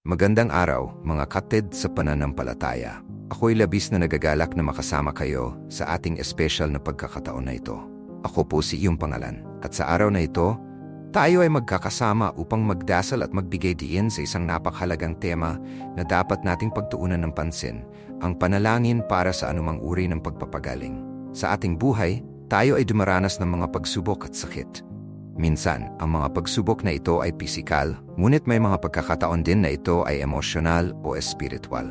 Magandang araw, mga kapatid sa pananampalataya. Ako'y labis na nagagalak na makasama kayo sa ating espesyal na pagkakataon na ito. Ako po si iyong pangalan. At sa araw na ito, tayo ay magkakasama upang magdasal at magbigay diin sa isang napakhalagang tema na dapat nating pagtuunan ng pansin, ang panalangin para sa anumang uri ng pagpapagaling. Sa ating buhay, tayo ay dumaranas ng mga pagsubok at sakit. Minsan, ang mga pagsubok na ito ay pisikal, ngunit may mga pagkakataon din na ito ay emosyonal o espiritual.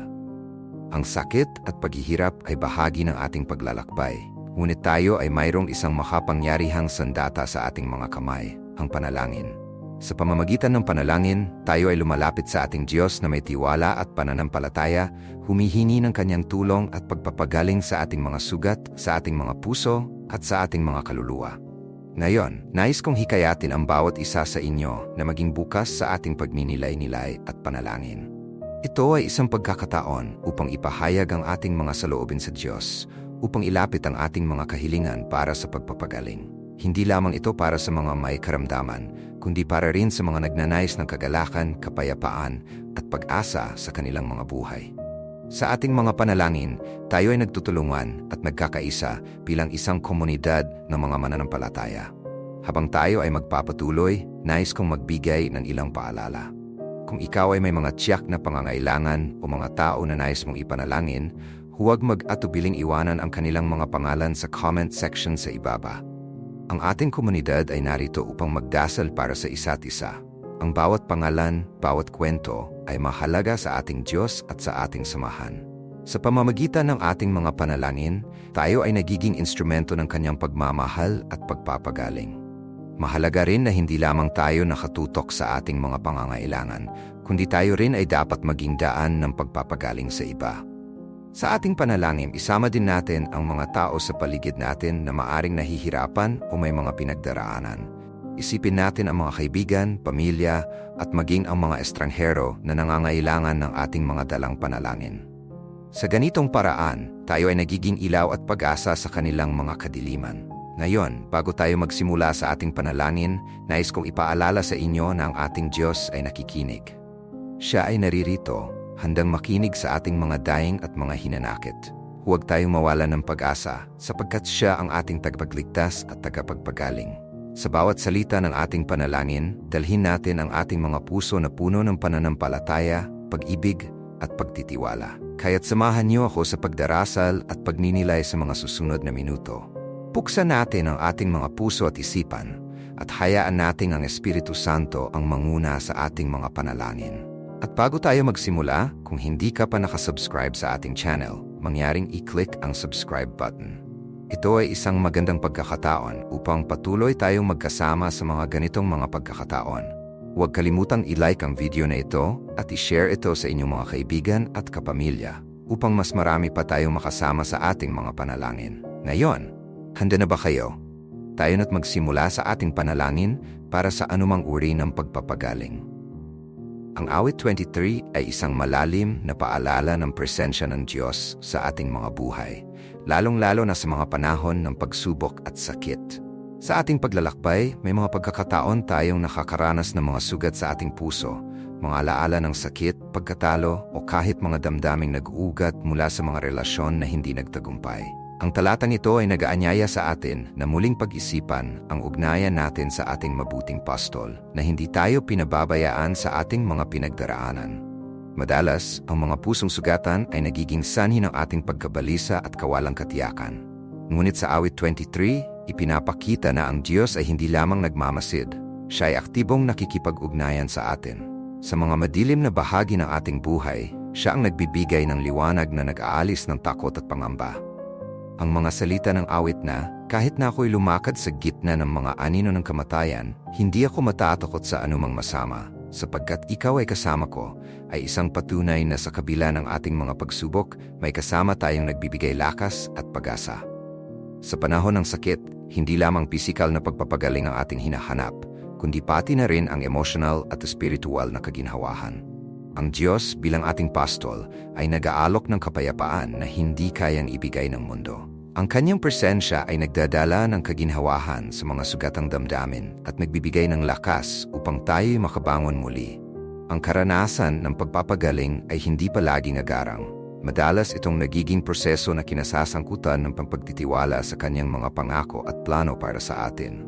Ang sakit at paghihirap ay bahagi ng ating paglalakbay, ngunit tayo ay mayroong isang makapangyarihang sandata sa ating mga kamay, ang panalangin. Sa pamamagitan ng panalangin, tayo ay lumalapit sa ating Diyos na may tiwala at pananampalataya, humihingi ng kanyang tulong at pagpapagaling sa ating mga sugat, sa ating mga puso, at sa ating mga kaluluwa. Ngayon, nais kong hikayatin ang bawat isa sa inyo na maging bukas sa ating pagninilay-nilay at panalangin. Ito ay isang pagkakataon upang ipahayag ang ating mga saloobin sa Diyos, upang ilapit ang ating mga kahilingan para sa pagpapagaling. Hindi lamang ito para sa mga may karamdaman, kundi para rin sa mga nagnanais ng kagalakan, kapayapaan at pag-asa sa kanilang mga buhay. Sa ating mga panalangin, tayo ay nagtutulungan at nagkakaisa bilang isang komunidad ng mga mananampalataya. Habang tayo ay magpapatuloy, nais kong magbigay ng ilang paalala. Kung ikaw ay may mga tiyak na pangangailangan o mga tao na nais mong ipanalangin, huwag mag-atubiling iwanan ang kanilang mga pangalan sa comment section sa ibaba. Ang ating komunidad ay narito upang magdasal para sa isa't isa. Ang bawat pangalan, bawat kwento ay mahalaga sa ating Diyos at sa ating samahan. Sa pamamagitan ng ating mga panalangin, tayo ay nagiging instrumento ng kanyang pagmamahal at pagpapagaling. Mahalaga rin na hindi lamang tayo nakatutok sa ating mga pangangailangan, kundi tayo rin ay dapat maging daan ng pagpapagaling sa iba. Sa ating panalangin, isama din natin ang mga tao sa paligid natin na maaring nahihirapan o may mga pinagdaraanan Isipin natin ang mga kaibigan, pamilya, at maging ang mga estranghero na nangangailangan ng ating mga dalang panalangin. Sa ganitong paraan, tayo ay nagiging ilaw at pag-asa sa kanilang mga kadiliman. Ngayon, bago tayo magsimula sa ating panalangin, nais kong ipaalala sa inyo na ang ating Diyos ay nakikinig. Siya ay naririto, handang makinig sa ating mga daing at mga hinanakit. Huwag tayong mawala ng pag-asa sapagkat siya ang ating tagapagligtas at tagapagpagaling. Sa bawat salita ng ating panalangin, dalhin natin ang ating mga puso na puno ng pananampalataya, pag-ibig at pagtitiwala. Kaya't samahan niyo ako sa pagdarasal at pagninilay sa mga susunod na minuto. Buksan natin ang ating mga puso at isipan at hayaan nating ang Espiritu Santo ang manguna sa ating mga panalangin. At bago tayo magsimula, kung hindi ka pa nakasubscribe sa ating channel, mangyaring i-click ang subscribe button ito ay isang magandang pagkakataon upang patuloy tayong magkasama sa mga ganitong mga pagkakataon. Huwag kalimutang i-like ang video na ito at i-share ito sa inyong mga kaibigan at kapamilya upang mas marami pa tayong makasama sa ating mga panalangin. Ngayon, handa na ba kayo? Tayo na't magsimula sa ating panalangin para sa anumang uri ng pagpapagaling. Ang awit 23 ay isang malalim na paalala ng presensya ng Diyos sa ating mga buhay lalong-lalo na sa mga panahon ng pagsubok at sakit. Sa ating paglalakbay, may mga pagkakataon tayong nakakaranas ng mga sugat sa ating puso, mga alaala ng sakit, pagkatalo o kahit mga damdaming nag-ugat mula sa mga relasyon na hindi nagtagumpay. Ang talatang ito ay nagaanyaya sa atin na muling pag-isipan ang ugnayan natin sa ating mabuting pastol na hindi tayo pinababayaan sa ating mga pinagdaraanan. Madalas, ang mga pusong sugatan ay nagiging sanhi ng ating pagkabalisa at kawalang katiyakan. Ngunit sa awit 23, ipinapakita na ang Diyos ay hindi lamang nagmamasid, siya ay aktibong nakikipag-ugnayan sa atin. Sa mga madilim na bahagi ng ating buhay, siya ang nagbibigay ng liwanag na nag-aalis ng takot at pangamba. Ang mga salita ng awit na, kahit na ako'y lumakad sa gitna ng mga anino ng kamatayan, hindi ako matatakot sa anumang masama sapagkat ikaw ay kasama ko, ay isang patunay na sa kabila ng ating mga pagsubok, may kasama tayong nagbibigay lakas at pag-asa. Sa panahon ng sakit, hindi lamang pisikal na pagpapagaling ang ating hinahanap, kundi pati na rin ang emotional at spiritual na kaginhawahan. Ang Diyos bilang ating pastol ay nag-aalok ng kapayapaan na hindi kayang ibigay ng mundo. Ang kanyang presensya ay nagdadala ng kaginhawahan sa mga sugatang damdamin at nagbibigay ng lakas upang tayo'y makabangon muli. Ang karanasan ng pagpapagaling ay hindi palaging agarang. Madalas itong nagiging proseso na kinasasangkutan ng pagpagtitiwala sa kanyang mga pangako at plano para sa atin.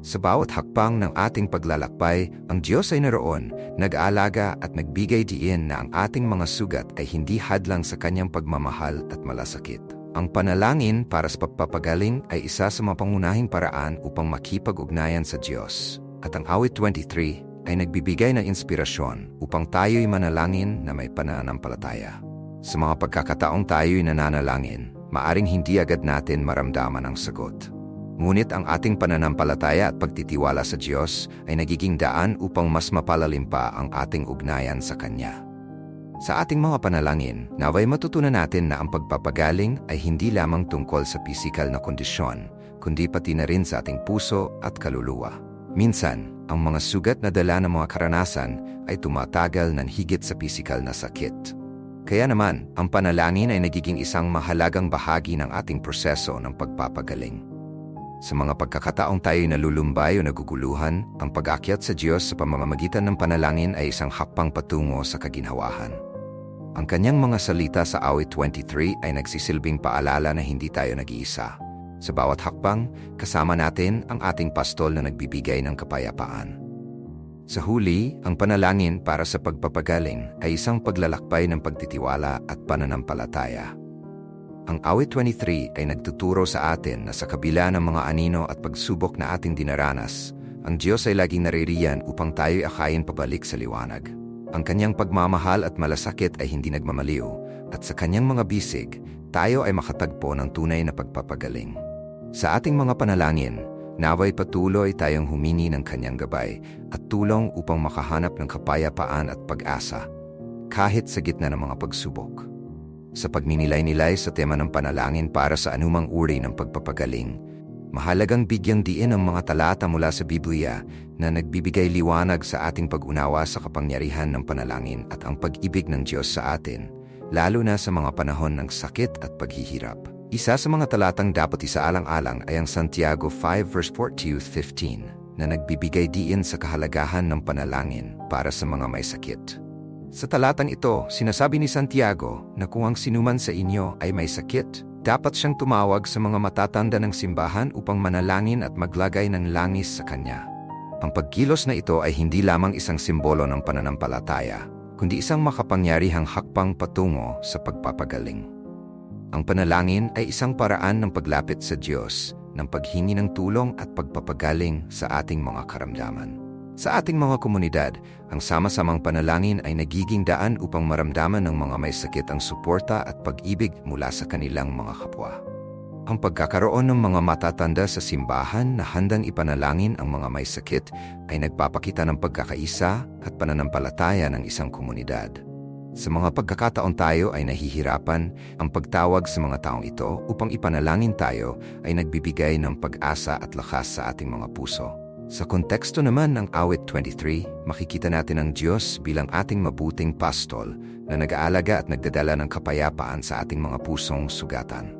Sa bawat hakbang ng ating paglalakbay, ang Diyos ay naroon, nag-aalaga at nagbigay diin na ang ating mga sugat ay hindi hadlang sa kanyang pagmamahal at malasakit. Ang panalangin para sa pagpapagaling ay isa sa mapangunahing paraan upang makipag-ugnayan sa Diyos. At ang awit 23 ay nagbibigay ng inspirasyon upang tayo'y manalangin na may pananampalataya. Sa mga pagkakataong tayo'y nananalangin, maaring hindi agad natin maramdaman ang sagot. Ngunit ang ating pananampalataya at pagtitiwala sa Diyos ay nagiging daan upang mas mapalalim pa ang ating ugnayan sa Kanya. Sa ating mga panalangin, naway matutunan natin na ang pagpapagaling ay hindi lamang tungkol sa pisikal na kondisyon, kundi pati na rin sa ating puso at kaluluwa. Minsan, ang mga sugat na dala ng mga karanasan ay tumatagal ng higit sa pisikal na sakit. Kaya naman, ang panalangin ay nagiging isang mahalagang bahagi ng ating proseso ng pagpapagaling. Sa mga pagkakataong tayo nalulumbay o naguguluhan, ang pag-akyat sa Diyos sa pamamagitan ng panalangin ay isang hakbang patungo sa kaginhawahan. Ang kanyang mga salita sa awit 23 ay nagsisilbing paalala na hindi tayo nag-iisa. Sa bawat hakbang, kasama natin ang ating pastol na nagbibigay ng kapayapaan. Sa huli, ang panalangin para sa pagpapagaling ay isang paglalakbay ng pagtitiwala at pananampalataya. Ang awit 23 ay nagtuturo sa atin na sa kabila ng mga anino at pagsubok na ating dinaranas, ang Diyos ay laging naririyan upang tayo'y akayin pabalik sa liwanag. Ang kanyang pagmamahal at malasakit ay hindi nagmamaliw, at sa kanyang mga bisig, tayo ay makatagpo ng tunay na pagpapagaling. Sa ating mga panalangin, naway patuloy tayong humingi ng kanyang gabay at tulong upang makahanap ng kapayapaan at pag-asa, kahit sa gitna ng mga pagsubok. Sa pagninilay-nilay sa tema ng panalangin para sa anumang uri ng pagpapagaling, mahalagang bigyang diin ang mga talata mula sa Biblia na nagbibigay liwanag sa ating pag-unawa sa kapangyarihan ng panalangin at ang pag-ibig ng Diyos sa atin, lalo na sa mga panahon ng sakit at paghihirap. Isa sa mga talatang dapat isaalang-alang ay ang Santiago 5 verse 14-15 na nagbibigay diin sa kahalagahan ng panalangin para sa mga may sakit. Sa talatang ito, sinasabi ni Santiago na kung ang sinuman sa inyo ay may sakit, dapat siyang tumawag sa mga matatanda ng simbahan upang manalangin at maglagay ng langis sa kanya. Ang pagkilos na ito ay hindi lamang isang simbolo ng pananampalataya, kundi isang makapangyarihang hakbang patungo sa pagpapagaling. Ang panalangin ay isang paraan ng paglapit sa Diyos, ng paghingi ng tulong at pagpapagaling sa ating mga karamdaman. Sa ating mga komunidad, ang sama-samang panalangin ay nagiging daan upang maramdaman ng mga may sakit ang suporta at pag-ibig mula sa kanilang mga kapwa. Ang pagkakaroon ng mga matatanda sa simbahan na handang ipanalangin ang mga may sakit ay nagpapakita ng pagkakaisa at pananampalataya ng isang komunidad. Sa mga pagkakataon tayo ay nahihirapan, ang pagtawag sa mga taong ito upang ipanalangin tayo ay nagbibigay ng pag-asa at lakas sa ating mga puso. Sa konteksto naman ng awit 23, makikita natin ang Diyos bilang ating mabuting pastol na nag-aalaga at nagdadala ng kapayapaan sa ating mga pusong sugatan.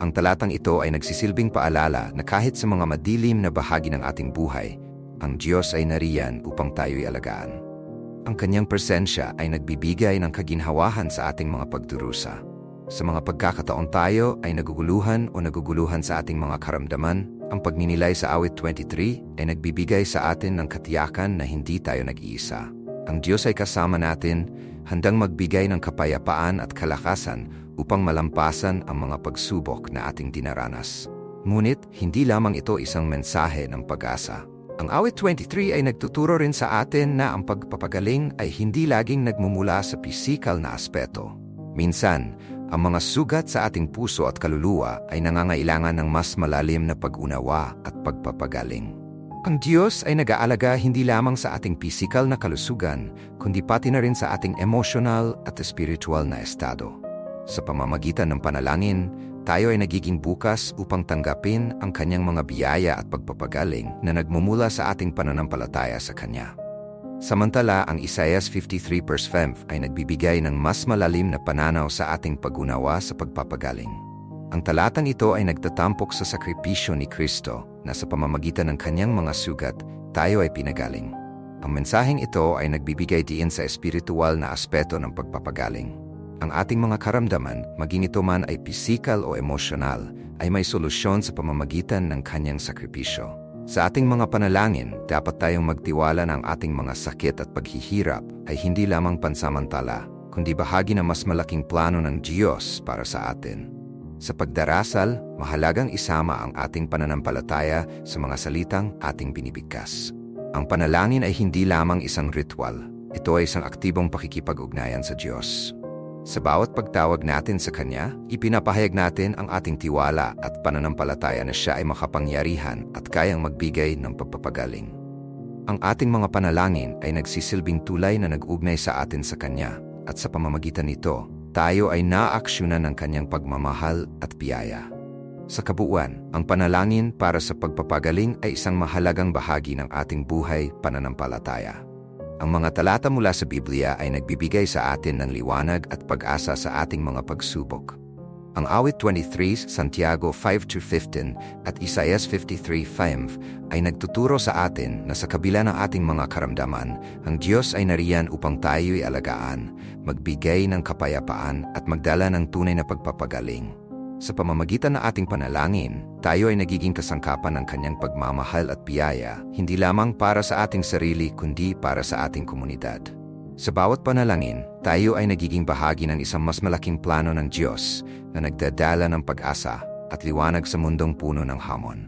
Ang talatang ito ay nagsisilbing paalala na kahit sa mga madilim na bahagi ng ating buhay, ang Diyos ay nariyan upang tayo'y alagaan. Ang kanyang presensya ay nagbibigay ng kaginhawahan sa ating mga pagdurusa. Sa mga pagkakataon tayo ay naguguluhan o naguguluhan sa ating mga karamdaman, ang pagninilay sa awit 23 ay nagbibigay sa atin ng katiyakan na hindi tayo nag-iisa. Ang Diyos ay kasama natin, handang magbigay ng kapayapaan at kalakasan upang malampasan ang mga pagsubok na ating dinaranas. Ngunit, hindi lamang ito isang mensahe ng pag-asa. Ang awit 23 ay nagtuturo rin sa atin na ang pagpapagaling ay hindi laging nagmumula sa pisikal na aspeto. Minsan, ang mga sugat sa ating puso at kaluluwa ay nangangailangan ng mas malalim na pag-unawa at pagpapagaling. Ang Diyos ay nag-aalaga hindi lamang sa ating pisikal na kalusugan, kundi pati na rin sa ating emotional at spiritual na estado. Sa pamamagitan ng panalangin, tayo ay nagiging bukas upang tanggapin ang kanyang mga biyaya at pagpapagaling na nagmumula sa ating pananampalataya sa Kanya. Samantala, ang Isaiah 53 verse 5 ay nagbibigay ng mas malalim na pananaw sa ating pagunawa sa pagpapagaling. Ang talatang ito ay nagtatampok sa sakripisyo ni Kristo na sa pamamagitan ng kanyang mga sugat, tayo ay pinagaling. Ang mensaheng ito ay nagbibigay diin sa espiritual na aspeto ng pagpapagaling. Ang ating mga karamdaman, maging ito man ay pisikal o emosyonal, ay may solusyon sa pamamagitan ng kanyang sakripisyo. Sa ating mga panalangin, dapat tayong magtiwala ng ating mga sakit at paghihirap ay hindi lamang pansamantala, kundi bahagi ng mas malaking plano ng Diyos para sa atin. Sa pagdarasal, mahalagang isama ang ating pananampalataya sa mga salitang ating binibigkas. Ang panalangin ay hindi lamang isang ritual. Ito ay isang aktibong pakikipag-ugnayan sa Diyos. Sa bawat pagtawag natin sa Kanya, ipinapahayag natin ang ating tiwala at pananampalataya na Siya ay makapangyarihan at kayang magbigay ng pagpapagaling. Ang ating mga panalangin ay nagsisilbing tulay na nag-ugnay sa atin sa Kanya at sa pamamagitan nito, tayo ay naaaksyonan ng Kanyang pagmamahal at biyaya. Sa kabuuan, ang panalangin para sa pagpapagaling ay isang mahalagang bahagi ng ating buhay pananampalataya. Ang mga talata mula sa Biblia ay nagbibigay sa atin ng liwanag at pag-asa sa ating mga pagsubok. Ang awit 23, Santiago 5-15 at Isaias 53.5 ay nagtuturo sa atin na sa kabila ng ating mga karamdaman, ang Diyos ay nariyan upang tayo'y alagaan, magbigay ng kapayapaan at magdala ng tunay na pagpapagaling. Sa pamamagitan ng ating panalangin, tayo ay nagiging kasangkapan ng kanyang pagmamahal at biyaya, hindi lamang para sa ating sarili kundi para sa ating komunidad. Sa bawat panalangin, tayo ay nagiging bahagi ng isang mas malaking plano ng Diyos na nagdadala ng pag-asa at liwanag sa mundong puno ng hamon.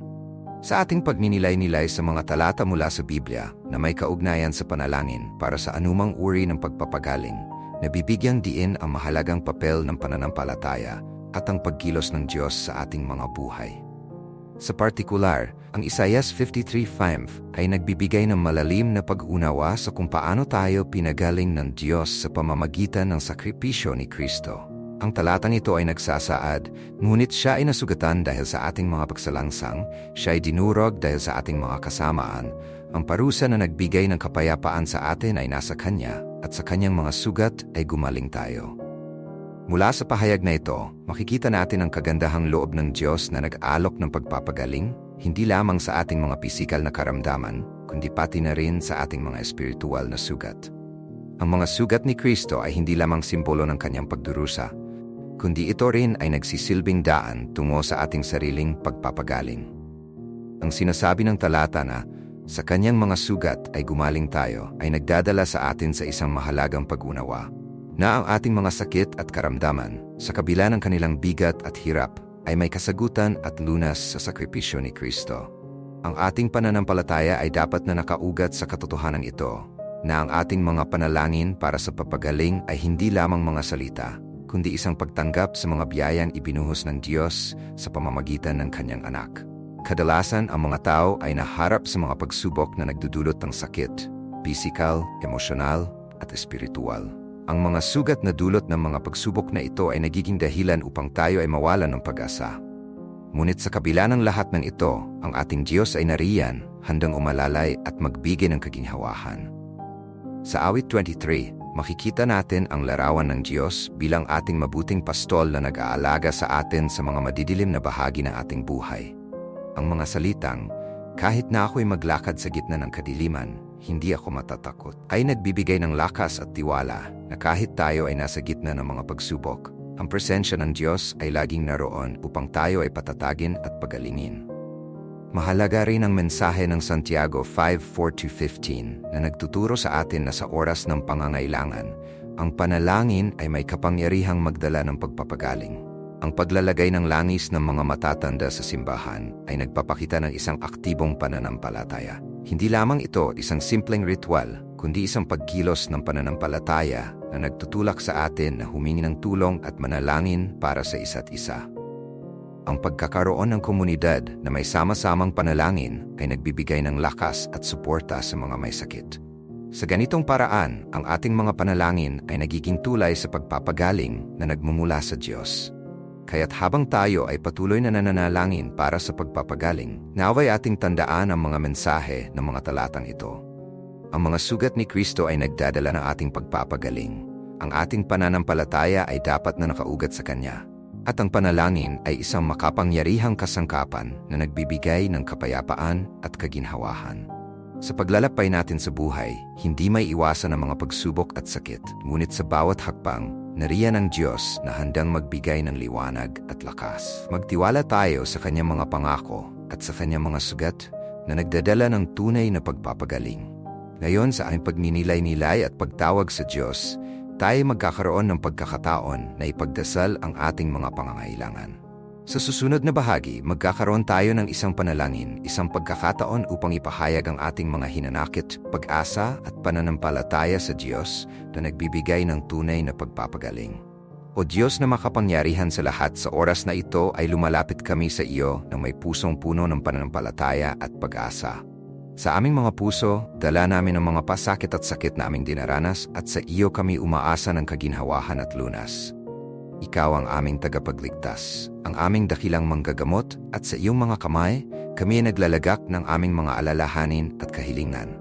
Sa ating pagninilay-nilay sa mga talata mula sa Biblia na may kaugnayan sa panalangin para sa anumang uri ng pagpapagaling, nabibigyang diin ang mahalagang papel ng pananampalataya at ang pagkilos ng Diyos sa ating mga buhay. Sa partikular, ang Isaias 53.5 ay nagbibigay ng malalim na pag-unawa sa kung paano tayo pinagaling ng Diyos sa pamamagitan ng sakripisyo ni Kristo. Ang talatang ito ay nagsasaad, ngunit siya ay nasugatan dahil sa ating mga pagsalangsang, siya ay dinurog dahil sa ating mga kasamaan, ang parusa na nagbigay ng kapayapaan sa atin ay nasa Kanya, at sa Kanyang mga sugat ay gumaling tayo. Mula sa pahayag na ito, makikita natin ang kagandahang loob ng Diyos na nag-alok ng pagpapagaling, hindi lamang sa ating mga pisikal na karamdaman, kundi pati na rin sa ating mga espiritual na sugat. Ang mga sugat ni Kristo ay hindi lamang simbolo ng kanyang pagdurusa, kundi ito rin ay nagsisilbing daan tungo sa ating sariling pagpapagaling. Ang sinasabi ng talata na, sa kanyang mga sugat ay gumaling tayo ay nagdadala sa atin sa isang mahalagang pag-unawa na ang ating mga sakit at karamdaman sa kabila ng kanilang bigat at hirap ay may kasagutan at lunas sa sakripisyo ni Kristo. Ang ating pananampalataya ay dapat na nakaugat sa katotohanan ito na ang ating mga panalangin para sa papagaling ay hindi lamang mga salita, kundi isang pagtanggap sa mga biyayang ibinuhos ng Diyos sa pamamagitan ng kanyang anak. Kadalasan ang mga tao ay naharap sa mga pagsubok na nagdudulot ng sakit, pisikal, emosyonal at espiritual. Ang mga sugat na dulot ng mga pagsubok na ito ay nagiging dahilan upang tayo ay mawalan ng pag-asa. Ngunit sa kabila ng lahat ng ito, ang ating Diyos ay nariyan, handang umalalay at magbigay ng kaginhawahan. Sa awit 23, makikita natin ang larawan ng Diyos bilang ating mabuting pastol na nag-aalaga sa atin sa mga madidilim na bahagi ng ating buhay. Ang mga salitang, kahit na ako'y maglakad sa gitna ng kadiliman, hindi ako matatakot, ay nagbibigay ng lakas at tiwala na kahit tayo ay nasa gitna ng mga pagsubok, ang presensya ng Diyos ay laging naroon upang tayo ay patatagin at pagalingin. Mahalaga rin ang mensahe ng Santiago 5.4-15 na nagtuturo sa atin na sa oras ng pangangailangan, ang panalangin ay may kapangyarihang magdala ng pagpapagaling. Ang paglalagay ng langis ng mga matatanda sa simbahan ay nagpapakita ng isang aktibong pananampalataya. Hindi lamang ito isang simpleng ritual, kundi isang pagkilos ng pananampalataya na nagtutulak sa atin na humingi ng tulong at manalangin para sa isa't isa. Ang pagkakaroon ng komunidad na may sama-samang panalangin ay nagbibigay ng lakas at suporta sa mga may sakit. Sa ganitong paraan, ang ating mga panalangin ay nagiging tulay sa pagpapagaling na nagmumula sa Diyos. Kaya't habang tayo ay patuloy na nananalangin para sa pagpapagaling, naway ating tandaan ang mga mensahe ng mga talatang ito. Ang mga sugat ni Kristo ay nagdadala ng ating pagpapagaling. Ang ating pananampalataya ay dapat na nakaugat sa Kanya. At ang panalangin ay isang makapangyarihang kasangkapan na nagbibigay ng kapayapaan at kaginhawahan. Sa paglalakbay natin sa buhay, hindi may iwasan ang mga pagsubok at sakit. Ngunit sa bawat hakbang, nariyan ang Diyos na handang magbigay ng liwanag at lakas. Magtiwala tayo sa kanyang mga pangako at sa kanyang mga sugat na nagdadala ng tunay na pagpapagaling. Ngayon sa aming pagninilay-nilay at pagtawag sa Diyos, tayo magkakaroon ng pagkakataon na ipagdasal ang ating mga pangangailangan. Sa susunod na bahagi, magkakaroon tayo ng isang panalangin, isang pagkakataon upang ipahayag ang ating mga hinanakit, pag-asa at pananampalataya sa Diyos na nagbibigay ng tunay na pagpapagaling. O Diyos na makapangyarihan sa lahat sa oras na ito ay lumalapit kami sa iyo ng may pusong puno ng pananampalataya at pag-asa. Sa aming mga puso, dala namin ang mga pasakit at sakit na aming dinaranas at sa iyo kami umaasa ng kaginhawahan at lunas. Ikaw ang aming tagapagligtas, ang aming dakilang manggagamot at sa iyong mga kamay, kami ay naglalagak ng aming mga alalahanin at kahilingan.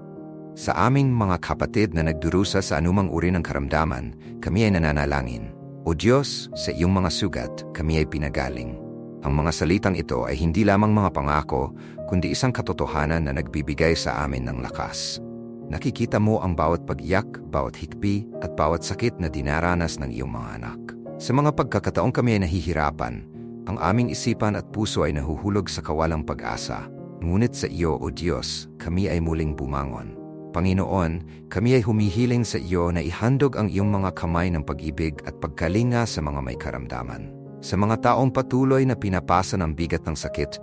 Sa aming mga kapatid na nagdurusa sa anumang uri ng karamdaman, kami ay nananalangin. O Diyos, sa iyong mga sugat, kami ay pinagaling. Ang mga salitang ito ay hindi lamang mga pangako, kundi isang katotohanan na nagbibigay sa amin ng lakas. Nakikita mo ang bawat pag-iyak, bawat hikpi, at bawat sakit na dinaranas ng iyong mga anak. Sa mga pagkakataong kami ay nahihirapan, ang aming isipan at puso ay nahuhulog sa kawalang pag-asa. Ngunit sa iyo, O Diyos, kami ay muling bumangon. Panginoon, kami ay humihiling sa iyo na ihandog ang iyong mga kamay ng pag-ibig at pagkalinga sa mga may karamdaman. Sa mga taong patuloy na pinapasa ng bigat ng sakit,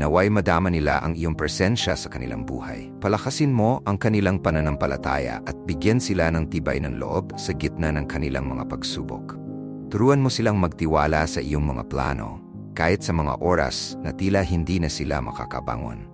naway madama nila ang iyong presensya sa kanilang buhay. Palakasin mo ang kanilang pananampalataya at bigyan sila ng tibay ng loob sa gitna ng kanilang mga pagsubok. Turuan mo silang magtiwala sa iyong mga plano, kahit sa mga oras na tila hindi na sila makakabangon.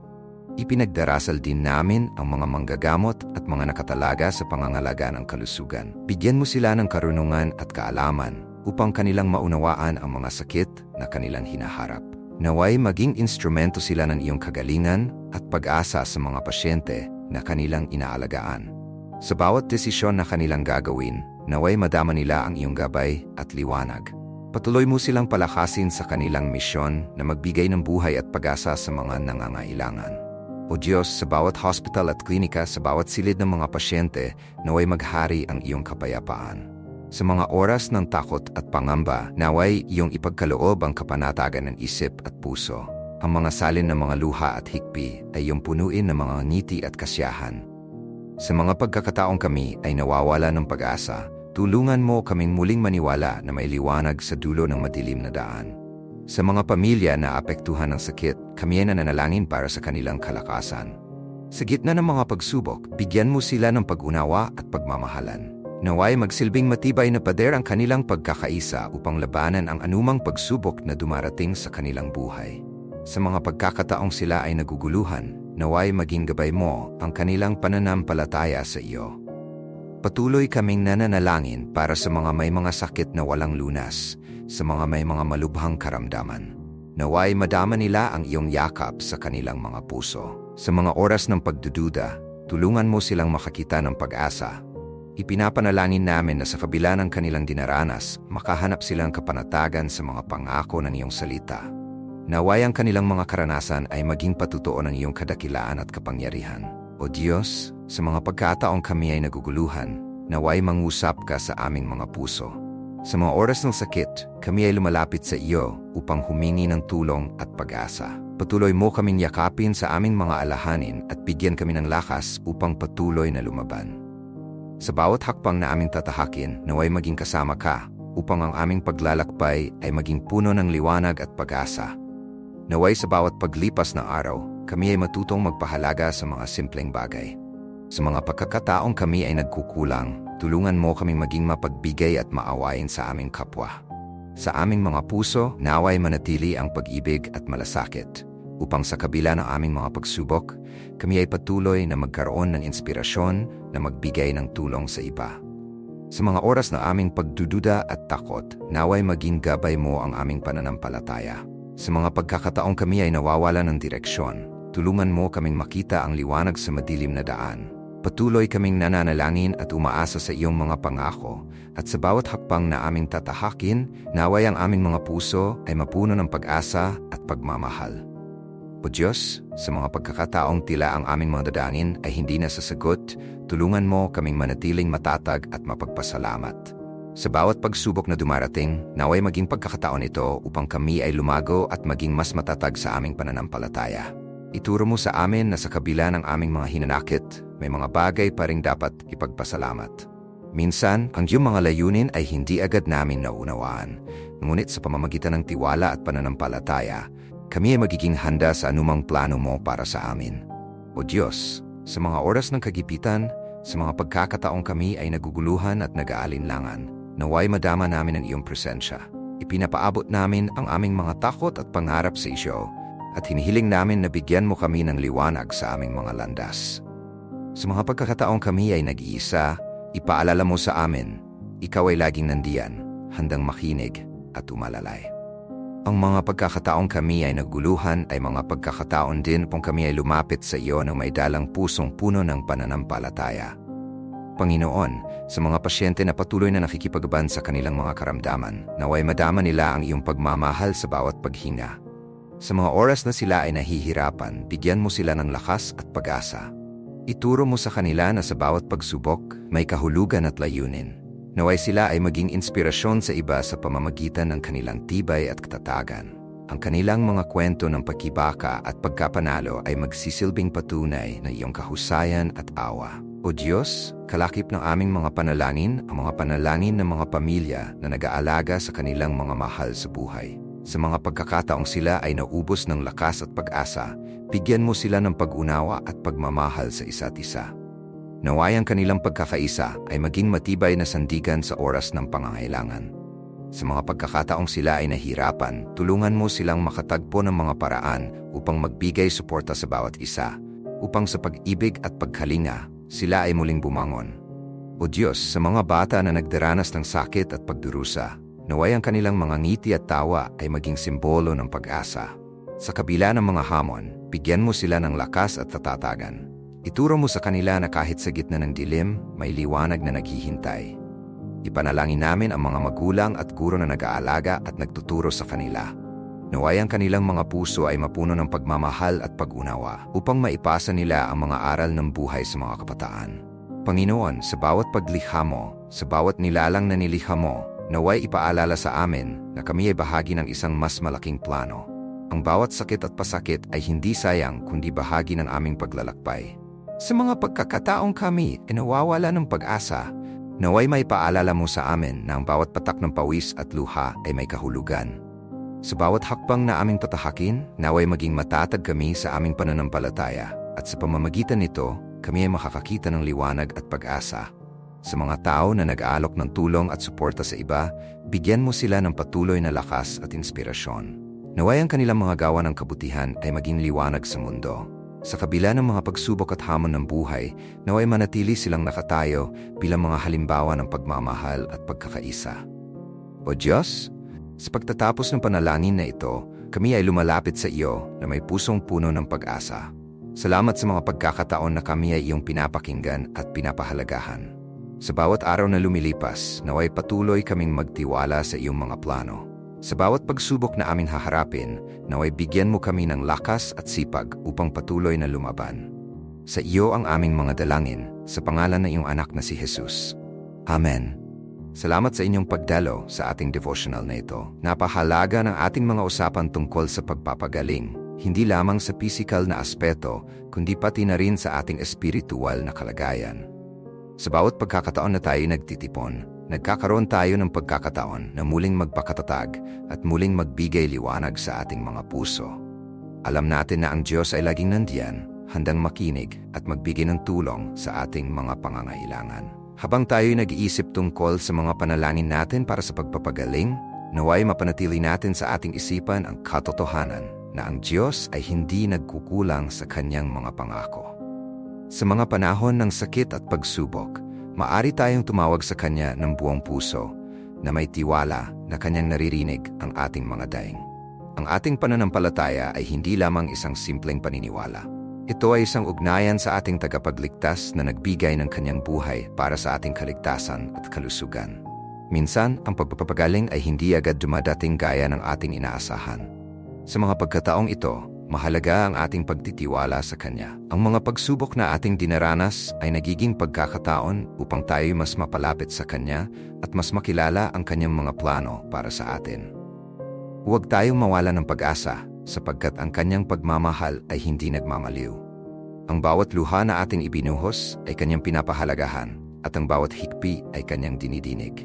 Ipinagdarasal din namin ang mga manggagamot at mga nakatalaga sa pangangalaga ng kalusugan. Bigyan mo sila ng karunungan at kaalaman upang kanilang maunawaan ang mga sakit na kanilang hinaharap. Naway maging instrumento sila ng iyong kagalingan at pag-asa sa mga pasyente na kanilang inaalagaan. Sa bawat desisyon na kanilang gagawin, Naway madama nila ang iyong gabay at liwanag. Patuloy mo silang palakasin sa kanilang misyon na magbigay ng buhay at pag-asa sa mga nangangailangan. O Diyos, sa bawat hospital at klinika, sa bawat silid ng mga pasyente, naway maghari ang iyong kapayapaan. Sa mga oras ng takot at pangamba, naway iyong ipagkaloob ang kapanatagan ng isip at puso. Ang mga salin ng mga luha at hikpi ay iyong punuin ng mga ngiti at kasiyahan. Sa mga pagkakataong kami ay nawawala ng pag-asa, Tulungan mo kaming muling maniwala na may liwanag sa dulo ng madilim na daan. Sa mga pamilya na apektuhan ng sakit, kami ay nananalangin para sa kanilang kalakasan. Sa gitna ng mga pagsubok, bigyan mo sila ng pag-unawa at pagmamahalan. Naway magsilbing matibay na pader ang kanilang pagkakaisa upang labanan ang anumang pagsubok na dumarating sa kanilang buhay. Sa mga pagkakataong sila ay naguguluhan, naway maging gabay mo ang kanilang pananampalataya sa iyo. Patuloy kaming nananalangin para sa mga may mga sakit na walang lunas, sa mga may mga malubhang karamdaman. Naway madama nila ang iyong yakap sa kanilang mga puso. Sa mga oras ng pagdududa, tulungan mo silang makakita ng pag-asa. Ipinapanalangin namin na sa kabila ng kanilang dinaranas, makahanap silang kapanatagan sa mga pangako ng iyong salita. Naway ang kanilang mga karanasan ay maging patutuo ng iyong kadakilaan at kapangyarihan. O Diyos, sa mga pagkataong kami ay naguguluhan, naway mangusap ka sa aming mga puso. Sa mga oras ng sakit, kami ay lumalapit sa iyo upang humingi ng tulong at pag-asa. Patuloy mo kaming yakapin sa aming mga alahanin at bigyan kami ng lakas upang patuloy na lumaban. Sa bawat hakbang na aming tatahakin, naway maging kasama ka upang ang aming paglalakbay ay maging puno ng liwanag at pag-asa. Naway sa bawat paglipas ng araw, kami ay matutong magpahalaga sa mga simpleng bagay. Sa mga pagkakataong kami ay nagkukulang, tulungan mo kaming maging mapagbigay at maawain sa aming kapwa. Sa aming mga puso, naway manatili ang pag-ibig at malasakit, upang sa kabila ng aming mga pagsubok, kami ay patuloy na magkaroon ng inspirasyon na magbigay ng tulong sa iba. Sa mga oras na aming pagdududa at takot, naway maging gabay mo ang aming pananampalataya. Sa mga pagkakataong kami ay nawawala ng direksyon, tulungan mo kaming makita ang liwanag sa madilim na daan. Patuloy kaming nananalangin at umaasa sa iyong mga pangako at sa bawat hakbang na aming tatahakin, naway ang aming mga puso ay mapuno ng pag-asa at pagmamahal. O Diyos, sa mga pagkakataong tila ang aming mga dadangin ay hindi nasasagot, tulungan mo kaming manatiling matatag at mapagpasalamat. Sa bawat pagsubok na dumarating, naway maging pagkakataon ito upang kami ay lumago at maging mas matatag sa aming pananampalataya. Ituro mo sa amin na sa kabila ng aming mga hinanakit, may mga bagay pa rin dapat ipagpasalamat. Minsan, ang iyong mga layunin ay hindi agad namin naunawaan, ngunit sa pamamagitan ng tiwala at pananampalataya, kami ay magiging handa sa anumang plano mo para sa amin. O Diyos, sa mga oras ng kagipitan, sa mga pagkakataong kami ay naguguluhan at nag-aalinlangan, naway madama namin ang iyong presensya. Ipinapaabot namin ang aming mga takot at pangarap sa isyo at hinihiling namin na bigyan mo kami ng liwanag sa aming mga landas. Sa mga pagkakataong kami ay nag-iisa, ipaalala mo sa amin, ikaw ay laging nandiyan, handang makinig at umalalay. Ang mga pagkakataong kami ay naguluhan ay mga pagkakataon din kung kami ay lumapit sa iyo ng may dalang pusong puno ng pananampalataya. Panginoon, sa mga pasyente na patuloy na nakikipagban sa kanilang mga karamdaman, naway madama nila ang iyong pagmamahal sa bawat paghinga. Sa mga oras na sila ay nahihirapan, bigyan mo sila ng lakas at pag-asa. Ituro mo sa kanila na sa bawat pagsubok, may kahulugan at layunin. Naway sila ay maging inspirasyon sa iba sa pamamagitan ng kanilang tibay at katatagan. Ang kanilang mga kwento ng pagkibaka at pagkapanalo ay magsisilbing patunay na iyong kahusayan at awa. O Diyos, kalakip ng aming mga panalangin ang mga panalangin ng mga pamilya na nag-aalaga sa kanilang mga mahal sa buhay. Sa mga pagkakataong sila ay naubos ng lakas at pag-asa, bigyan mo sila ng pag-unawa at pagmamahal sa isa't isa. Naway ang kanilang pagkakaisa ay maging matibay na sandigan sa oras ng pangangailangan. Sa mga pagkakataong sila ay nahirapan, tulungan mo silang makatagpo ng mga paraan upang magbigay suporta sa bawat isa, upang sa pag-ibig at pagkalinga, sila ay muling bumangon. O Diyos, sa mga bata na nagdaranas ng sakit at pagdurusa, naway ang kanilang mga ngiti at tawa ay maging simbolo ng pag-asa. Sa kabila ng mga hamon, bigyan mo sila ng lakas at tatatagan Ituro mo sa kanila na kahit sa gitna ng dilim, may liwanag na naghihintay. Ipanalangin namin ang mga magulang at guro na nag-aalaga at nagtuturo sa kanila. Naway ang kanilang mga puso ay mapuno ng pagmamahal at pag-unawa upang maipasa nila ang mga aral ng buhay sa mga kabataan. Panginoon, sa bawat paglikha mo, sa bawat nilalang na nilikha mo, naway ipaalala sa amin na kami ay bahagi ng isang mas malaking plano. Ang bawat sakit at pasakit ay hindi sayang kundi bahagi ng aming paglalakbay. Sa mga pagkakataong kami ay nawawala ng pag-asa, naway may paalala mo sa amin na ang bawat patak ng pawis at luha ay may kahulugan. Sa bawat hakbang na aming tatahakin, naway maging matatag kami sa aming pananampalataya at sa pamamagitan nito, kami ay makakakita ng liwanag at pag-asa. Sa mga tao na nag-aalok ng tulong at suporta sa iba, bigyan mo sila ng patuloy na lakas at inspirasyon. Naway ang kanilang mga gawa ng kabutihan ay maging liwanag sa mundo. Sa kabila ng mga pagsubok at hamon ng buhay, naway manatili silang nakatayo bilang mga halimbawa ng pagmamahal at pagkakaisa. O Diyos, sa pagtatapos ng panalangin na ito, kami ay lumalapit sa iyo na may pusong puno ng pag-asa. Salamat sa mga pagkakataon na kami ay iyong pinapakinggan at pinapahalagahan. Sa bawat araw na lumilipas, naway patuloy kaming magtiwala sa iyong mga plano. Sa bawat pagsubok na amin haharapin, naway bigyan mo kami ng lakas at sipag upang patuloy na lumaban. Sa iyo ang aming mga dalangin, sa pangalan ng iyong anak na si Jesus. Amen. Salamat sa inyong pagdalo sa ating devotional na ito. Napahalaga ng ating mga usapan tungkol sa pagpapagaling, hindi lamang sa physical na aspeto, kundi pati na rin sa ating espiritual na kalagayan. Sa bawat pagkakataon na tayo nagtitipon, nagkakaroon tayo ng pagkakataon na muling magpakatatag at muling magbigay liwanag sa ating mga puso. Alam natin na ang Diyos ay laging nandiyan, handang makinig at magbigay ng tulong sa ating mga pangangailangan. Habang tayo nag-iisip tungkol sa mga panalangin natin para sa pagpapagaling, naway mapanatili natin sa ating isipan ang katotohanan na ang Diyos ay hindi nagkukulang sa kanyang mga pangako. Sa mga panahon ng sakit at pagsubok, Maari tayong tumawag sa Kanya ng buong puso na may tiwala na Kanyang naririnig ang ating mga daing. Ang ating pananampalataya ay hindi lamang isang simpleng paniniwala. Ito ay isang ugnayan sa ating tagapagligtas na nagbigay ng kanyang buhay para sa ating kaligtasan at kalusugan. Minsan, ang pagpapagaling ay hindi agad dumadating gaya ng ating inaasahan. Sa mga pagkataong ito, Mahalaga ang ating pagtitiwala sa Kanya. Ang mga pagsubok na ating dinaranas ay nagiging pagkakataon upang tayo mas mapalapit sa Kanya at mas makilala ang Kanyang mga plano para sa atin. Huwag tayong mawala ng pag-asa sapagkat ang Kanyang pagmamahal ay hindi nagmamaliw. Ang bawat luha na ating ibinuhos ay Kanyang pinapahalagahan at ang bawat hikpi ay Kanyang dinidinig.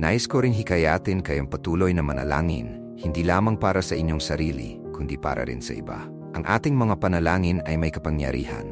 Nais ko rin hikayatin kayong patuloy na manalangin, hindi lamang para sa inyong sarili, kundi para rin sa iba. Ang ating mga panalangin ay may kapangyarihan.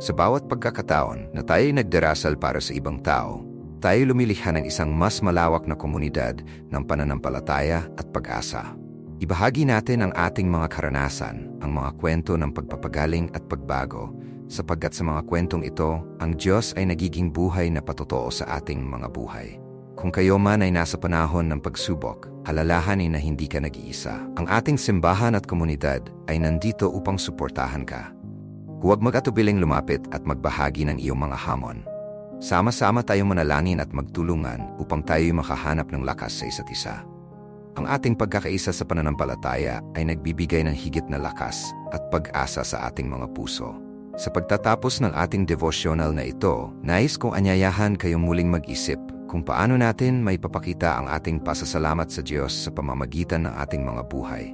Sa bawat pagkakataon na tayo nagdarasal para sa ibang tao, tayo lumilikha ng isang mas malawak na komunidad ng pananampalataya at pag-asa. Ibahagi natin ang ating mga karanasan, ang mga kwento ng pagpapagaling at pagbago, sapagkat sa mga kwentong ito, ang Diyos ay nagiging buhay na patotoo sa ating mga buhay. Kung kayo man ay nasa panahon ng pagsubok, alalahanin na hindi ka nag-iisa. Ang ating simbahan at komunidad ay nandito upang suportahan ka. Huwag mag-atubiling lumapit at magbahagi ng iyong mga hamon. Sama-sama tayong manalangin at magtulungan upang tayo makahanap ng lakas sa isa't isa. Ang ating pagkakaisa sa pananampalataya ay nagbibigay ng higit na lakas at pag-asa sa ating mga puso. Sa pagtatapos ng ating devotional na ito, nais kong anyayahan kayong muling mag-isip kung paano natin may papakita ang ating pasasalamat sa Diyos sa pamamagitan ng ating mga buhay.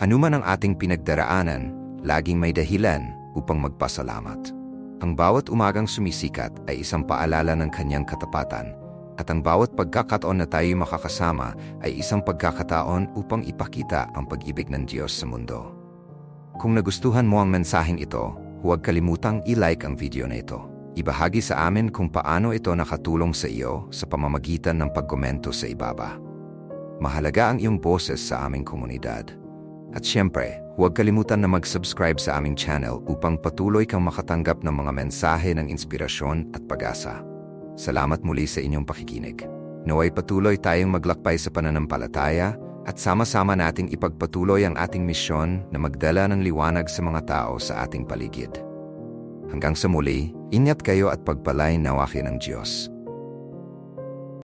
Ano man ang ating pinagdaraanan, laging may dahilan upang magpasalamat. Ang bawat umagang sumisikat ay isang paalala ng kanyang katapatan at ang bawat pagkakataon na tayo makakasama ay isang pagkakataon upang ipakita ang pag-ibig ng Diyos sa mundo. Kung nagustuhan mo ang mensaheng ito, huwag kalimutang i-like ang video na ito. Ibahagi sa amin kung paano ito nakatulong sa iyo sa pamamagitan ng pagkomento sa ibaba. Mahalaga ang iyong boses sa aming komunidad. At siyempre, huwag kalimutan na mag-subscribe sa aming channel upang patuloy kang makatanggap ng mga mensahe ng inspirasyon at pag-asa. Salamat muli sa inyong pakikinig. Naway patuloy tayong maglakbay sa pananampalataya at sama-sama nating ipagpatuloy ang ating misyon na magdala ng liwanag sa mga tao sa ating paligid. Hanggang sa muli, ingat kayo at pagpalain nawakin ng Diyos.